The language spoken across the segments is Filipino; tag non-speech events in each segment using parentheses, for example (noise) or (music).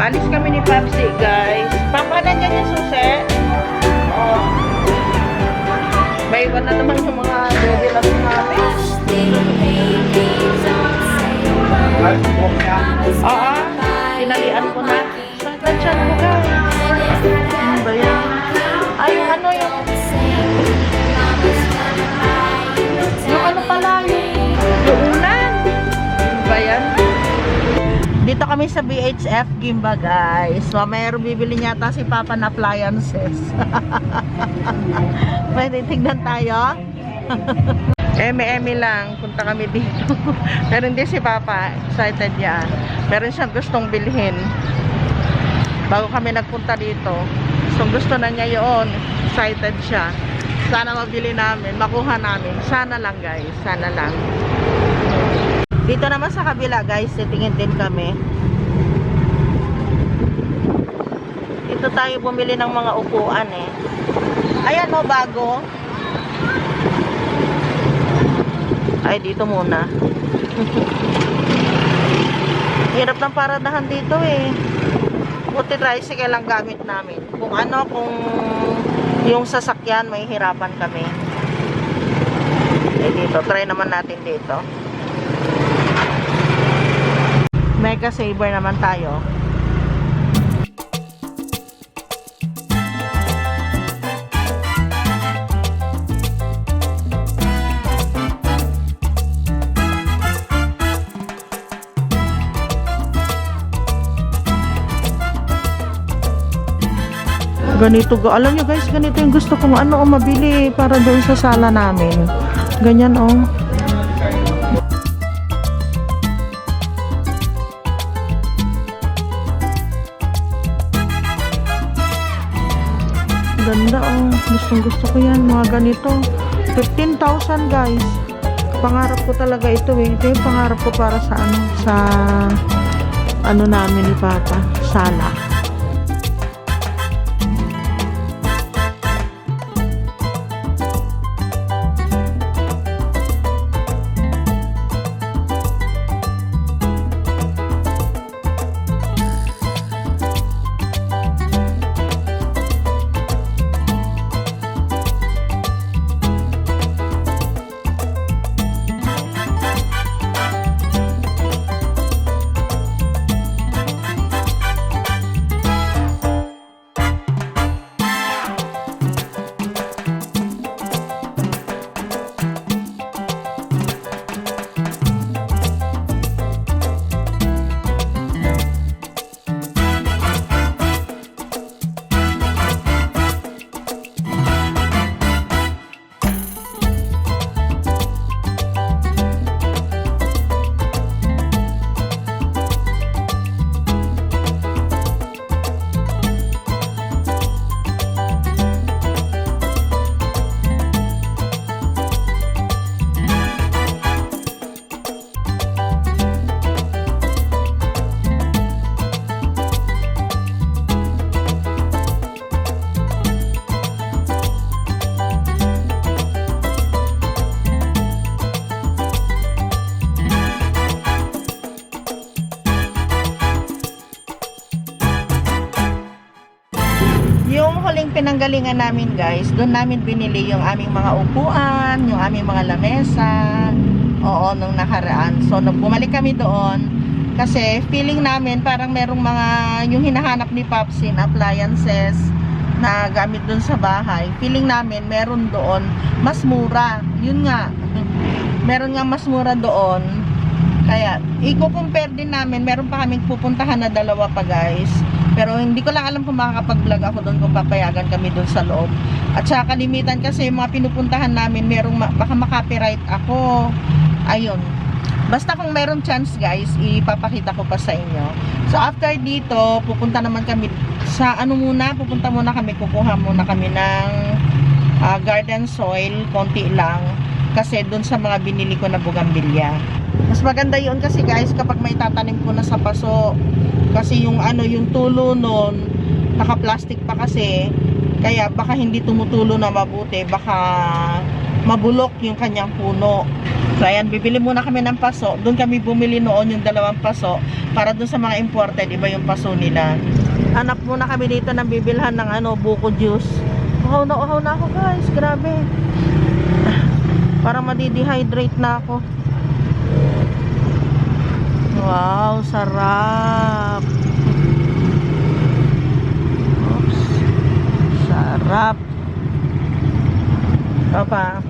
Paalis kami ni Papsi, guys. Papa, nandiyan yung susi. Oh. May iwan na naman yung mga baby love namin. Oo. Tinalian ko na. Siya ko, guys. Ano ba yan? Ay, ano yung... Yung ano pala, yung... Dito kami sa BHF Gimba guys. So, mayroong bibili niya ata si Papa na appliances. (laughs) Pwede tignan tayo. (laughs) Eme-eme lang. Punta kami dito. (laughs) Pero hindi si Papa. Excited yan. Meron siyang gustong bilhin. Bago kami nagpunta dito. Gustong gusto na niya yun. Excited siya. Sana mabili namin. Makuha namin. Sana lang guys. Sana lang. Dito naman sa kabila guys, titingin din kami. Dito tayo bumili ng mga upuan eh. Ayan o, bago. Ay, dito muna. (laughs) Hirap ng paradahan dito eh. Buti tricycle lang gamit namin. Kung ano, kung yung sasakyan, may hirapan kami. Eh dito, try naman natin dito. Mega Saver naman tayo. Ganito, ga- alam nyo guys, ganito yung gusto kong ano, oh, mabili para doon sa sala namin. Ganyan oh. Gustong gusto ko yan. Mga ganito. 15,000 guys. Pangarap ko talaga ito eh. Ito yung pangarap ko para sa ano. Sa ano namin ni Papa. Sala. Pinanggalingan namin guys, doon namin binili yung aming mga upuan, yung aming mga lamesa. Oo, nung nakaraan. So, nung bumalik kami doon, kasi feeling namin parang merong mga, yung hinahanap ni Popsin, appliances na gamit doon sa bahay. Feeling namin meron doon mas mura. Yun nga, (laughs) meron nga mas mura doon. Kaya, i-compare din namin, meron pa kaming pupuntahan na dalawa pa guys. Pero hindi ko lang alam kung makakapag-vlog ako doon kung papayagan kami doon sa loob. At saka kalimitan kasi yung mga pinupuntahan namin, merong ma- baka makapiright ako. Ayun. Basta kung meron chance guys, ipapakita ko pa sa inyo. So after dito, pupunta naman kami sa ano muna, pupunta muna kami, kukuha muna kami ng ah, garden soil, konti lang. Kasi doon sa mga binili ko na bugambilya. Mas maganda yun kasi guys, kapag may tatanim ko na sa paso, kasi yung ano, yung tulo nun, naka-plastic pa kasi, kaya baka hindi tumutulo na mabuti, baka mabulok yung kanyang puno. So ayan, bibili muna kami ng paso. Doon kami bumili noon yung dalawang paso para doon sa mga imported, iba yung paso nila. Hanap muna kami dito ng bibilhan ng ano, buko juice. Uhaw na uhaw na ako guys, grabe. Para madi-dehydrate na ako. Wow, sarap. Oops. Sarap. Papa,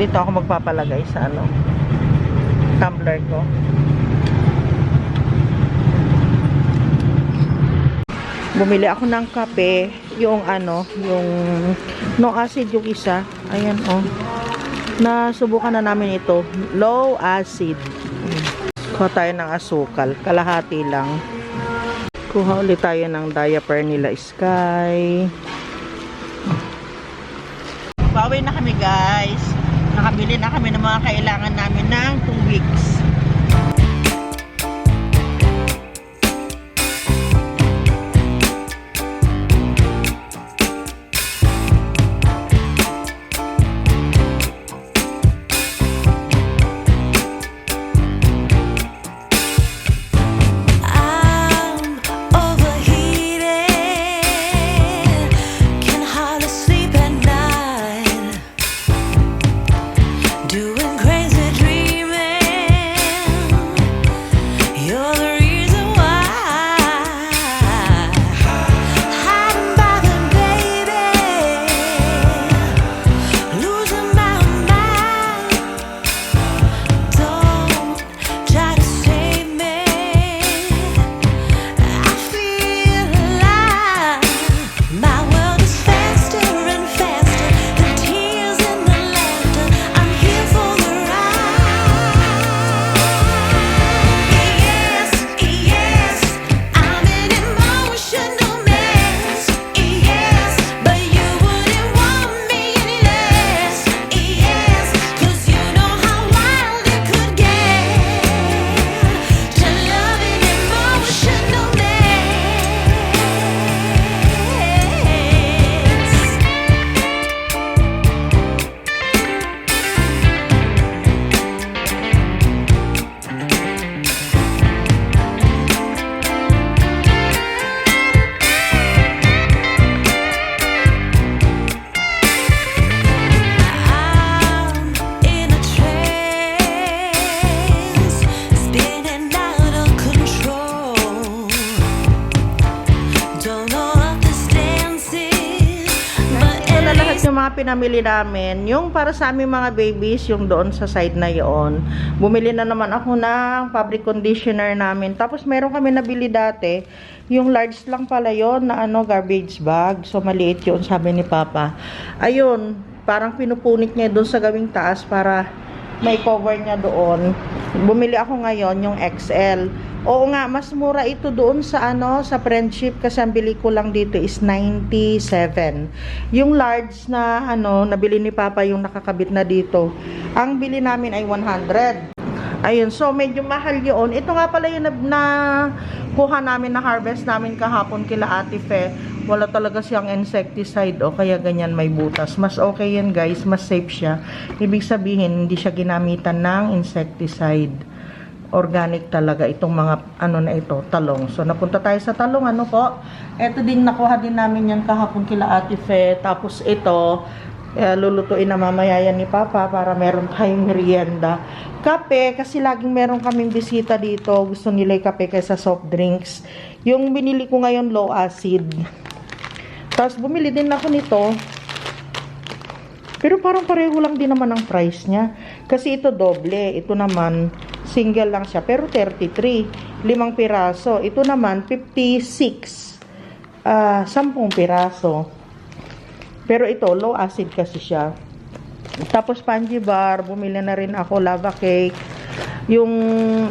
dito ako magpapalagay sa ano, tumbler ko. Bumili ako ng kape, yung ano, yung no acid yung isa. Ayan oh. Nasubukan na namin ito. Low acid. Kuha tayo ng asukal. Kalahati lang. Kuha ulit tayo ng diaper nila Sky. Bawi na kami guys. Nakabili na kami ng mga kailangan namin ng 2 weeks. Pinamili namin. Yung para sa aming mga babies, yung doon sa side na yon. Bumili na naman ako ng fabric conditioner namin. Tapos meron kami nabili dati. Yung large lang pala yon na ano, garbage bag. So maliit yun, sabi ni Papa. Ayun, parang pinupunit niya doon sa gawing taas para may cover niya doon. Bumili ako ngayon yung XL. Oo nga, mas mura ito doon sa ano, sa friendship kasi ang bili ko lang dito is 97. Yung large na ano, nabili ni Papa yung nakakabit na dito. Ang bili namin ay 100. Ayun, so medyo mahal yun. Ito nga pala yung na, na kuha namin na harvest namin kahapon kila Ate Fe. Wala talaga siyang insecticide o kaya ganyan may butas. Mas okay yan guys, mas safe siya. Ibig sabihin, hindi siya ginamitan ng insecticide. Organic talaga itong mga ano na ito, talong. So napunta tayo sa talong, ano po? Ito din nakuha din namin yan kahapon kila Ate Fe. Tapos ito, eh, lulutuin na mamaya yan ni Papa para meron tayong merienda. Kape, kasi laging meron kaming bisita dito. Gusto nila yung kape kaysa soft drinks. Yung binili ko ngayon, low acid. Tapos bumili din ako nito. Pero parang pareho lang din naman ang price niya. Kasi ito doble. Ito naman, single lang siya. Pero 33. Limang piraso. Ito naman, 56. Ah, 10 piraso. Pero ito, low acid kasi siya. Tapos panji bar, bumili na rin ako lava cake. Yung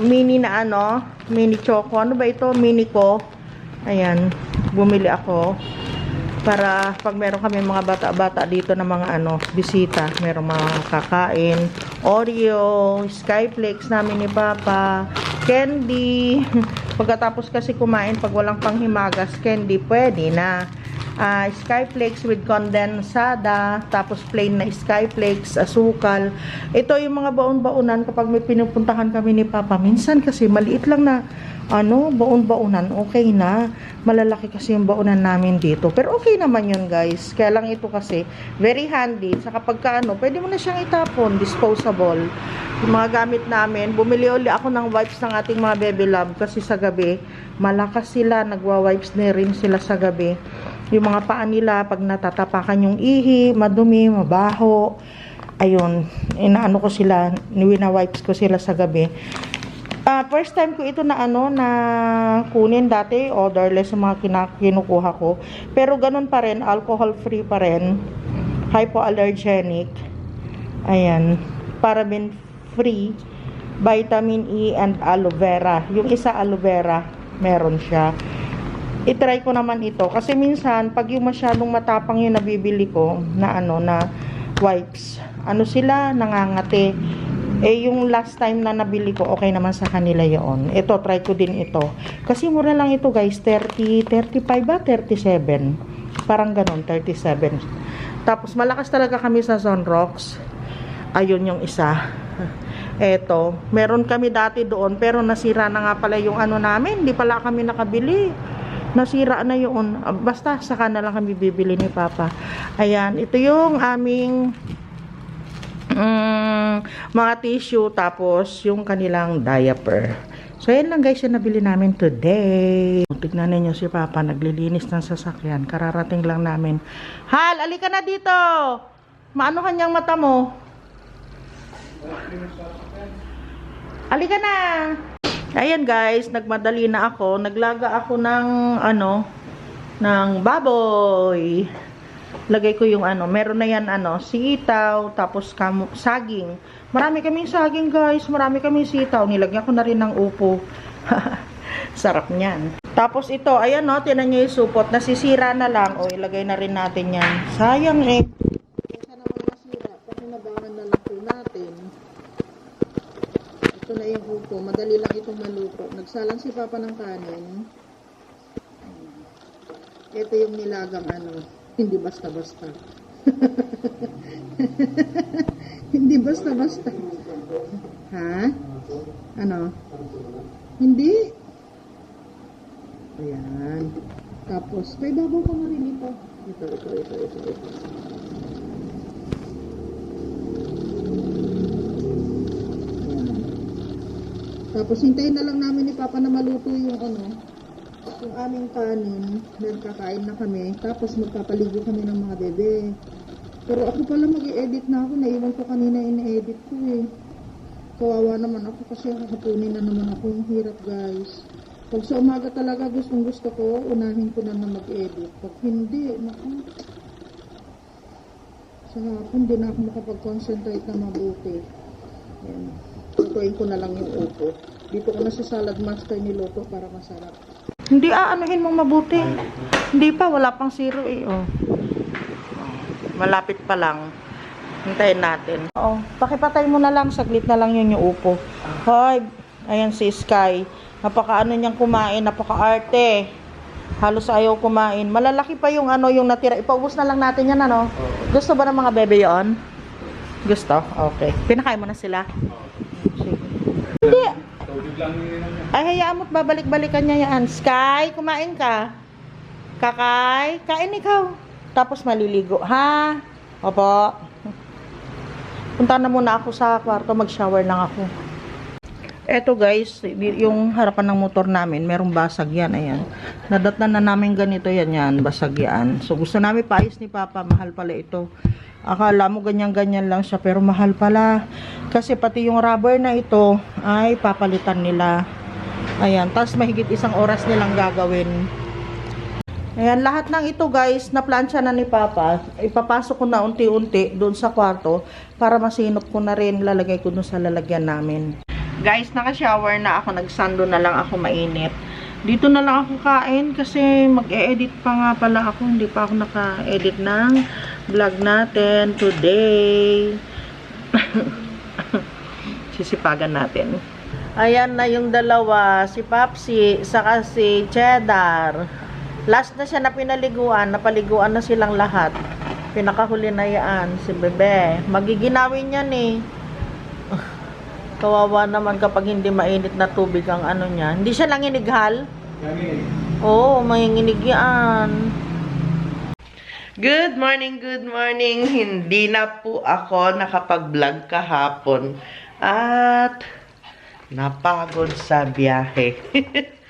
mini na ano, mini choco. Ano ba ito? Mini ko. Ayan, bumili ako. Para pag meron kami mga bata-bata dito na mga ano, bisita, meron mga kakain. Oreo, Skyflakes namin ni Papa, candy. (laughs) Pagkatapos kasi kumain, pag walang panghimagas, candy, pwede na. ah, skyflakes with condensada, tapos plain na skyflakes, asukal. Ito yung mga baon-baonan kapag may pinupuntahan kami ni Papa. Minsan kasi maliit lang na ano, baon-baonan, okay na. Malalaki kasi yung baonan namin dito. Pero okay naman yun guys. Kaya lang ito kasi very handy. Sa kapag ka, ano, pwede mo na siyang itapon, disposable. Yung mga gamit namin, bumili uli ako ng wipes ng ating mga baby love kasi sa gabi, malakas sila, nagwa-wipes na rin sila sa gabi. Yung mga paa nila, pag natatapakan yung ihi, madumi, mabaho, ayun, inaano ko sila, wina-wipes ko sila sa gabi. Ah, first time ko ito na ano na kunin dati odorless sa mga kinukuha ko. Pero ganun pa rin, alcohol free pa rin. Hypoallergenic. Ayan, paraben free, vitamin E and aloe vera. Yung isa aloe vera, meron siya. I-try ko naman ito kasi minsan pag yung masyadong matapang yung nabibili ko na ano na wipes, ano sila nangangati. Eh, yung last time na nabili ko, okay naman sa kanila yon. Ito, try ko din ito. Kasi mura lang ito, guys. 30, 35 ba? 37. Parang ganon, 37. Tapos, malakas talaga kami sa Sunrocks. Ayun yung isa. Eto, meron kami dati doon, pero nasira na nga pala yung ano namin. Hindi pala kami nakabili. Nasira na yun. Basta, saka na lang kami bibili ni Papa. Ayan, ito yung aming mm, mga tissue tapos yung kanilang diaper. So, yan lang guys yung nabili namin today. Tignan ninyo si Papa, naglilinis ng sasakyan. Kararating lang namin. Hal, alika na dito! Maano kanyang mata mo? Alika na! Ayan guys, nagmadali na ako. Naglaga ako ng ano, ng baboy. Lagay ko yung ano, meron na yan ano, sitaw, tapos kamu, saging. Marami kaming saging guys, marami kaming sitaw. Nilagyan ko na rin ng upo. (laughs) Sarap niyan. Tapos ito, ayan no, tinan nyo yung supot. Nasisira na lang. O, ilagay na rin natin yan. Sayang eh. Kesa naman masira, pakinabangan na lang po natin. Ito na yung upo. Madali lang itong maluto. Nagsalang si Papa ng kanin. Ito yung nilagang ano. Hindi basta-basta. (laughs) Hindi basta-basta. Ha? Ano? Hindi. Ayan. Tapos, may babaw pa nga rin ito. Ito, ito, ito, ito, ito. Tapos, hintayin na lang namin ni Papa na maluto yung ano, yung aming kanin. Then, kakain na kami. Tapos, magpapaligo kami ng mga bebe. Pero ako pala mag-i-edit na ako. Naiwan ko kanina in-edit ko eh. Kawawa naman ako kasi kakapunin na naman ako. Yung hirap guys. Pag sa umaga talaga gustong gusto ko, unahin ko na na mag-edit. Pag hindi, naku. Sa hapon, di na ako makapag-concentrate na mabuti. Yan. Lutuin ko na lang yung upo. Dito ko na sa salad master niluto para masarap. Hindi aanuhin mong mabuti. Hindi pa, wala pang zero eh. Oh. Malapit pa lang. Hintayin natin. Oo. Pakipatay mo na lang. Saglit na lang yun yung upo. Hoy. Ayan si Sky. Napaka ano niyang kumain. Napaka-arte. Halos ayaw kumain. Malalaki pa yung ano yung natira. Ipaubos na lang natin yan ano. Gusto ba ng mga bebe yon? Gusto? Okay. Pinakain mo na sila? Ay, hayaan mo't babalik-balikan niya yan. Sky, kumain ka. Kakay, kain ikaw. Tapos maliligo, ha? Opo. (laughs) Punta na muna ako sa kwarto, mag-shower lang ako. Eto guys, yung harapan ng motor namin, merong basag yan, ayan. Nadatnan na namin ganito yan, yan, basag yan. So gusto namin paayos ni Papa, mahal pala ito. Akala mo ganyan-ganyan lang siya, pero mahal pala. Kasi pati yung rubber na ito, ay papalitan nila. Ayan, tapos mahigit isang oras nilang gagawin. Ayan, lahat ng ito guys, na plancha na ni Papa, ipapasok ko na unti-unti doon sa kwarto para masinop ko na rin, lalagay ko doon sa lalagyan namin. Guys, naka-shower na ako, nagsando na lang ako mainit. Dito na lang ako kain kasi mag-e-edit pa nga pala ako, hindi pa ako naka-edit ng vlog natin today. (laughs) Sisipagan natin. Ayan na yung dalawa, si Papsi, saka si Cheddar. Last na siya na pinaliguan, napaliguan na silang lahat. Pinakahuli na yan, si Bebe. Magiginawin yan eh. (sighs) Kawawa naman kapag hindi mainit na tubig ang ano niya. Hindi siya nanginighal? Oo, manginginig yan. Good morning, good morning. Hindi na po ako nakapag-vlog kahapon. At napagod sa biyahe.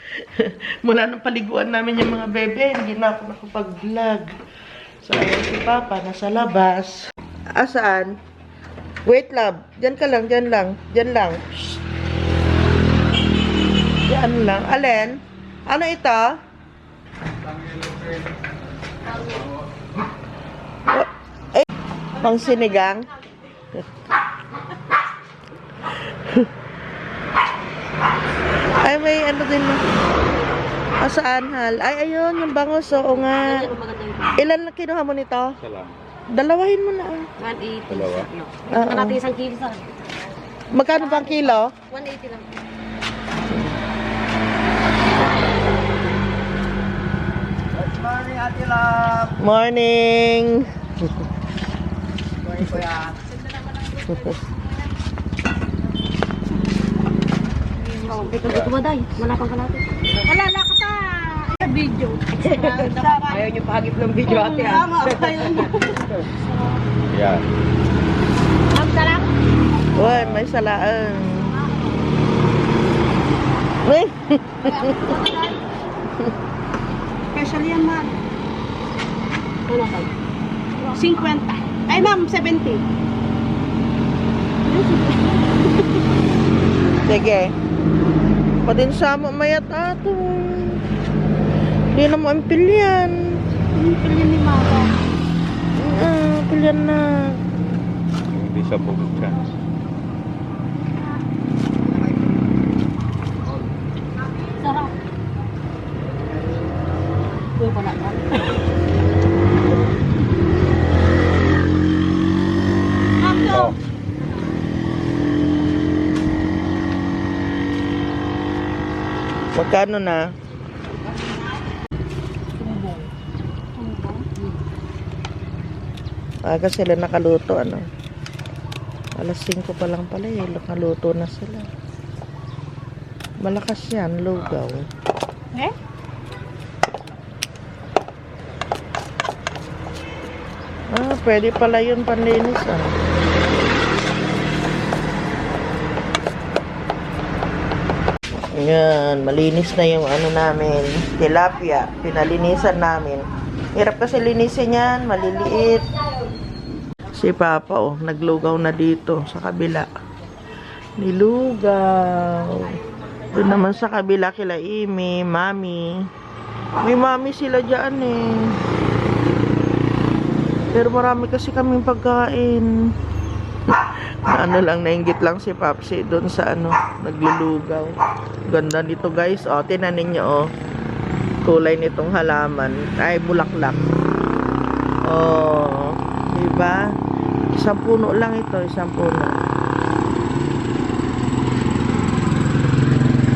(laughs) Mula nung paliguan namin yung mga bebe, hindi na ako nakapag-vlog. So, ayan si Papa, nasa labas. Asaan? Wait, love. Diyan ka lang, diyan lang. Diyan lang. Shh. Diyan lang. Alin? Ano ito? Eh, pang sinigang? (laughs) Ay, may ano din. Ah, saan, Hal? Ay, ayun, yung bangos. Oo nga. Ilan na kinuha mo nito? Salam. Dalawahin mo na. ah. 180. Dalawa? Oo. Ito natin isang kilo sa Magkano bang kilo? 180 lang. Morning, Ate Love. Morning! Morning, Kuya. Ito dito mo dai. Malapan ka natin. Alala ka ta. Ay, video. Ayaw niyo pahagip ng video, Ate. ah. Tama. Ayaw niyo. Yan. Ang sarap. Uy, may salaan. Uy! Special yan, ma'am. Ano ka? 50. Ay, ma'am, 70. Sige. Padinsa mo mayat ato. Hindi na mo ampil yan. Pilyan ni mama. Ah, pilyan na. Hindi siya bubog siya. Sarap. Kuya ko na. Ma'am, to. Oh. Magkano na? Aga sila nakaluto, ano? Alas 5 pa lang pala eh. Nakaluto na sila. Malakas yan, lugaw. Eh? Ah, pwede pala yun panlinis, ah. Yan, malinis na yung ano namin, tilapia. Pinalinisan namin. Hirap kasi linisin yan, maliliit. Si Papa, oh, naglugaw na dito sa kabila. Nilugaw. Doon naman sa kabila kila Imi, Mami. May mami sila dyan eh. Pero marami kasi kaming pagkain. (laughs) ano lang, nainggit lang si Papsi doon sa ano, naglulugaw. Ganda nito guys. O, tinan ninyo o. Kulay nitong halaman. Ay, bulaklak. O, diba? Isang puno lang ito, isang puno.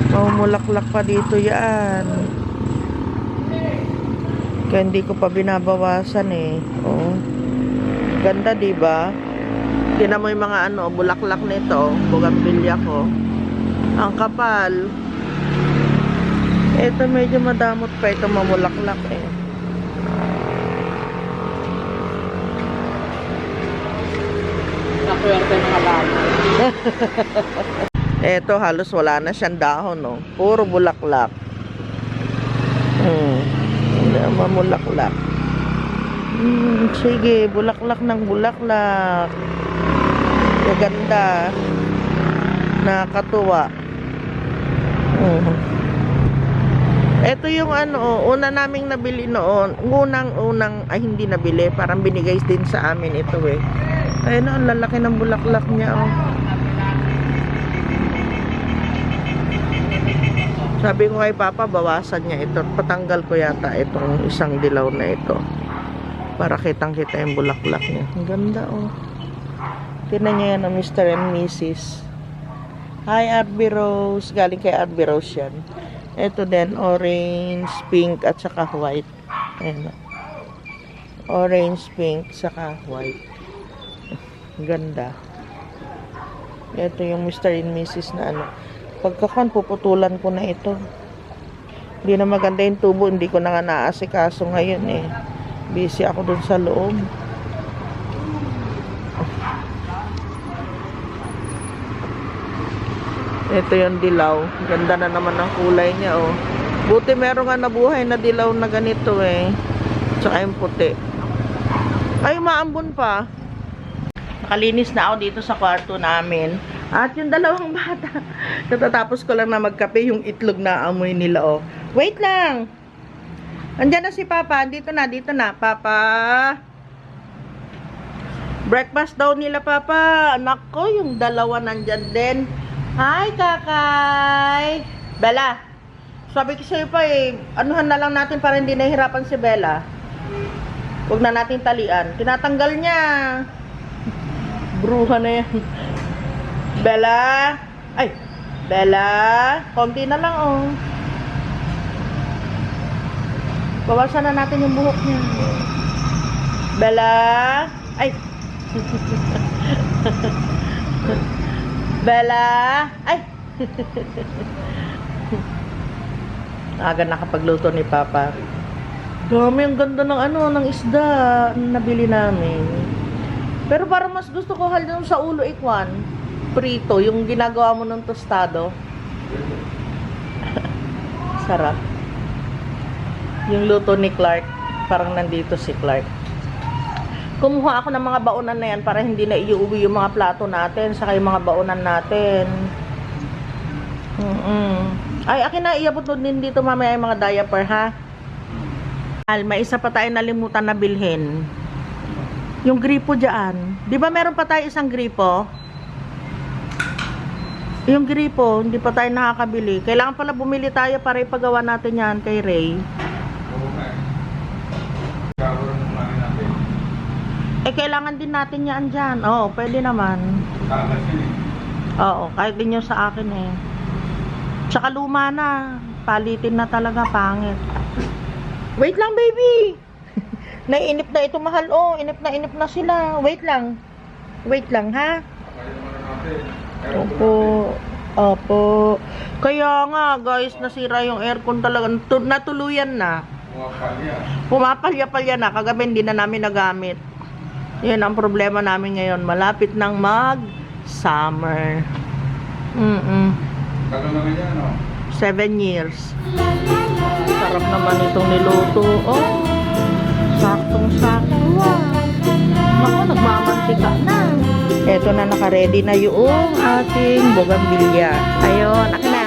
Mamulaklak pa dito yan. Kaya hindi ko pa binabawasan eh. Oh. Ganda, 'di ba? Tingnan mo yung mga ano, bulaklak nito, bugambilya ko. Ang kapal. Ito medyo madamot pa ito mamulaklak eh. Nakuwerte ng halaman. (laughs) Ito halos wala na siyang dahon, no. Puro bulaklak. Hmm. Mamulaklak. Hmm, sige, bulaklak ng bulaklak. Maganda. Nakakatuwa. Hmm. Ito yung ano, una naming nabili noon. Unang-unang, ay hindi nabili. Parang binigay din sa amin ito eh. Ayun, ang lalaki ng bulaklak niya oh. Sabi ko kay Papa, bawasan niya ito. Patanggal ko yata itong isang dilaw na ito. Para kitang kita yung bulaklak niya. Ang ganda oh. Tinan niya yan ang Mr. and Mrs. Hi, Arby Rose. Galing kay Arby Rose yan. Ito din, orange, pink, at saka white. Ayan. o. Orange, pink, saka white. (laughs) Ganda. Ito yung Mr. and Mrs. na ano. Pagkakan, puputulan ko na ito. Hindi na maganda yung tubo. Hindi ko na nga naasikaso ngayon eh. Busy ako dun sa loob. Ito yung dilaw. Ganda na naman ang kulay niya, oh. Buti meron nga nabuhay na dilaw na ganito, eh. Tsaka yung puti. Ay, maambon pa. Nakalinis na ako dito sa kwarto namin. At yung dalawang (laughs) bata. Katatapos ko lang na magkape yung itlog na amoy nila, oh. Wait lang! Andiyan na si Papa. Dito na, dito na. Papa! Breakfast daw nila, Papa. Anak ko, yung dalawa nandyan din. Hi, Kakay! Bella, sabi ko sa'yo pa eh, anuhan na lang natin para hindi nahihirapan si Bella. Huwag na natin talian. Tinatanggal niya. (laughs) Bruha na yan. Bella! Ay! Bella! Konti na lang, oh. Bawasan na natin yung buhok niya. Bella! Ay! (laughs) Bella! Ay! (laughs) Aga nakapagluto ni Papa. Dami, ang ganda ng ano, ng isda na nabili namin. Pero parang mas gusto ko halin sa ulo ikwan. Prito, yung ginagawa mo ng tostado. (laughs) Sarap. Yung luto ni Clark, parang nandito si Clark. Kumuha ako ng mga baonan na yan para hindi na iuwi yung mga plato natin, saka yung mga baonan natin. Mm-mm. Ay, akin na, iabot din dito mamaya yung mga diaper, ha? Al, may isa pa tayo nalimutan na bilhin. Yung gripo dyan. Di ba meron pa tayo isang gripo? Yung gripo, hindi pa tayo nakakabili. Kailangan pala bumili tayo para ipagawa natin yan kay Ray. Eh, kailangan din natin yan dyan. Oo, pwede naman. Oo, kahit din yung sa akin eh. Tsaka luma na. Palitin na talaga, pangit. Wait lang, baby! (laughs) Naiinip na ito, mahal. Oh, inip na inip na sila. Wait lang. Wait lang, ha? Opo. Opo. Kaya nga, guys, nasira yung aircon talaga. Tu- Natuluyan na. Pumapalya-palya na. Kagabi hindi na namin nagamit. Yan ang problema namin ngayon. Malapit nang mag-summer. Mm-mm. Tagal naman yan, no? Seven years. Sarap naman itong niluto. Oh, saktong-sakto ah. Naku, nagmamantika na. Eto na, nakaredy na yung ating bougainvillea. Ayun, akin na.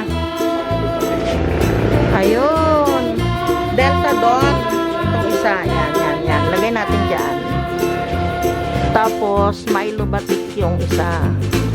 Ayun. Delta Dawn. Itong isa. Yan, yan, yan. Lagay natin dyan. Tapos, Milo Batik yung isa.